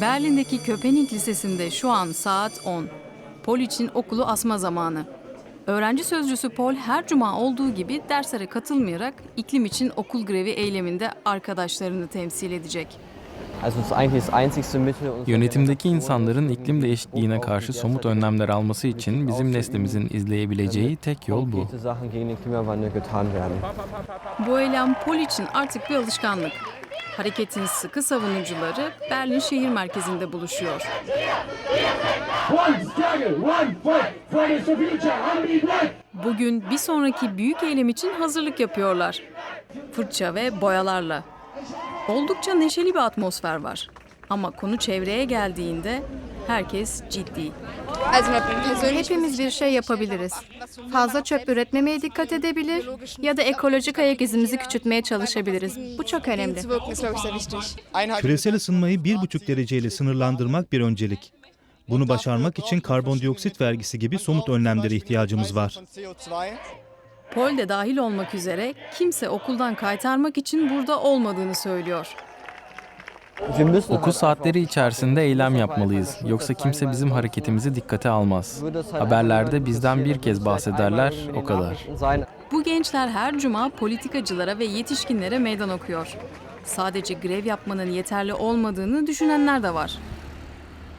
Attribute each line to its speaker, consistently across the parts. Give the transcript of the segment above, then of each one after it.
Speaker 1: Berlin'deki Köpenick Lisesi'nde şu an saat 10. Pol için okulu asma zamanı. Öğrenci sözcüsü Pol her cuma olduğu gibi derslere katılmayarak iklim için okul grevi eyleminde arkadaşlarını temsil edecek.
Speaker 2: Yönetimdeki insanların iklim değişikliğine karşı somut önlemler alması için bizim neslimizin izleyebileceği tek yol bu.
Speaker 1: Bu eylem Pol için artık bir alışkanlık. Hareketin sıkı savunucuları Berlin şehir merkezinde buluşuyor. Bugün bir sonraki büyük eylem için hazırlık yapıyorlar. Fırça ve boyalarla. Oldukça neşeli bir atmosfer var. Ama konu çevreye geldiğinde herkes ciddi.
Speaker 3: Hepimiz bir şey yapabiliriz. Fazla çöp üretmemeye dikkat edebilir ya da ekolojik ayak izimizi küçültmeye çalışabiliriz. Bu çok önemli.
Speaker 4: Küresel ısınmayı 1,5 dereceyle sınırlandırmak bir öncelik. Bunu başarmak için karbondioksit vergisi gibi somut önlemlere ihtiyacımız var.
Speaker 1: Pol de dahil olmak üzere kimse okuldan kaytarmak için burada olmadığını söylüyor.
Speaker 2: Okul saatleri içerisinde eylem yapmalıyız. Yoksa kimse bizim hareketimizi dikkate almaz. Haberlerde bizden bir kez bahsederler, o kadar.
Speaker 1: Bu gençler her cuma politikacılara ve yetişkinlere meydan okuyor. Sadece grev yapmanın yeterli olmadığını düşünenler de var.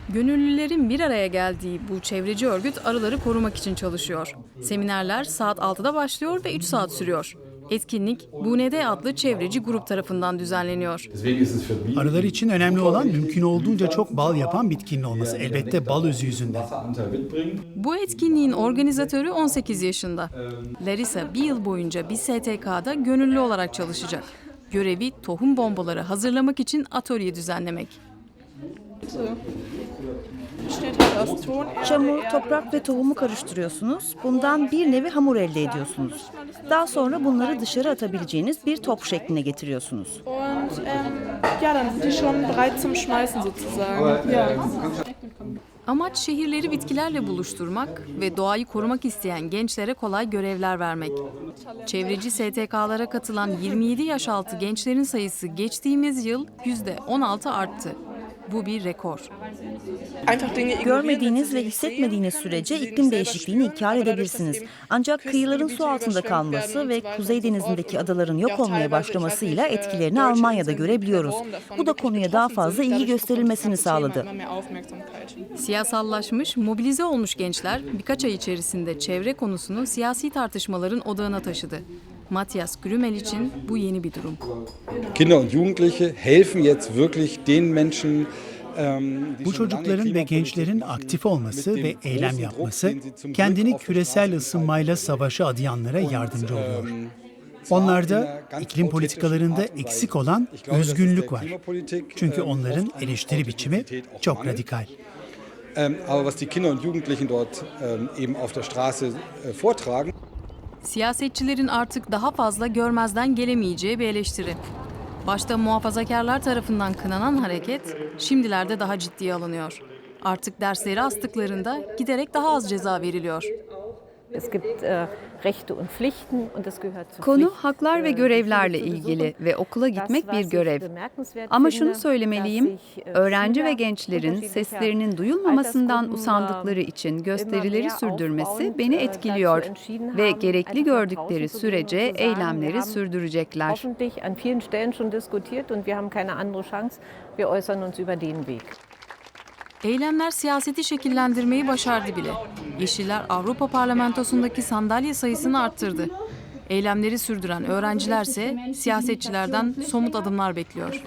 Speaker 1: Gönüllülerin bir araya geldiği bu çevreci örgüt arıları korumak için çalışıyor. Seminerler saat 6'da başlıyor ve 3 saat sürüyor. Etkinlik BUND adlı çevreci grup tarafından düzenleniyor.
Speaker 5: Arılar için önemli olan mümkün olduğunca çok bal yapan bitkinin olması. Elbette bal özü yüzünden.
Speaker 1: Bu etkinliğin organizatörü 18 yaşında. Larissa bir yıl boyunca bir STK'da gönüllü olarak çalışacak. Görevi tohum bombaları hazırlamak için atölye düzenlemek.
Speaker 6: Çamur, toprak ve tohumu karıştırıyorsunuz. Bundan bir nevi hamur elde ediyorsunuz. Daha sonra bunları dışarı atabileceğiniz bir top şekline getiriyorsunuz.
Speaker 1: Amaç şehirleri bitkilerle buluşturmak ve doğayı korumak isteyen gençlere kolay görevler vermek. Çevreci STK'lara katılan 27 yaş altı gençlerin sayısı geçtiğimiz yıl %16 arttı. Bu bir rekor.
Speaker 6: Görmediğiniz ve hissetmediğiniz sürece iklim değişikliğini inkar edebilirsiniz. Ancak kıyıların su altında kalması ve kuzey denizindeki adaların yok olmaya başlamasıyla etkilerini Almanya'da görebiliyoruz. Bu da konuya daha fazla ilgi gösterilmesini sağladı.
Speaker 1: Siyasallaşmış, mobilize olmuş gençler birkaç ay içerisinde çevre konusunu siyasi tartışmaların odağına taşıdı. Matthias Grümel için bu yeni bir durum.
Speaker 7: Kinder und Jugendliche helfen jetzt wirklich den Menschen, ähm,
Speaker 5: Bu çocukların ve gençlerin aktif olması ve eylem yapması kendini küresel ısınmayla savaşı adayanlara yardımcı oluyor.
Speaker 7: Ähm,
Speaker 5: Onlarda
Speaker 7: ganz
Speaker 5: iklim politikalarında eksik olan özgünlük var. Çünkü
Speaker 7: ähm,
Speaker 5: onların eleştiri biçimi çok radikal.
Speaker 7: Ähm, aber was die Kinder und Jugendlichen dort ähm, eben auf der Straße äh, vortragen,
Speaker 1: Siyasetçilerin artık daha fazla görmezden gelemeyeceği bir eleştiri. Başta muhafazakarlar tarafından kınanan hareket şimdilerde daha ciddiye alınıyor. Artık dersleri astıklarında giderek daha az ceza veriliyor.
Speaker 6: Es gibt äh, Rechte und Pflichten und das gehört zur
Speaker 3: Konu haklar ve
Speaker 6: äh,
Speaker 3: görevlerle ilgili ve okula gitmek bir görev. Ama şunu söylemeliyim,
Speaker 6: äh,
Speaker 3: öğrenci ve gençlerin seslerinin duyulmamasından usandıkları
Speaker 6: ähm,
Speaker 3: için gösterileri sürdürmesi beni etkiliyor ve gerekli gördükleri sürece eylemleri sürdürecekler.
Speaker 6: Wir äußern uns über den Weg.
Speaker 1: Eylemler siyaseti şekillendirmeyi başardı bile. Yeşiller Avrupa Parlamentosu'ndaki sandalye sayısını arttırdı. Eylemleri sürdüren öğrencilerse siyasetçilerden somut adımlar bekliyor.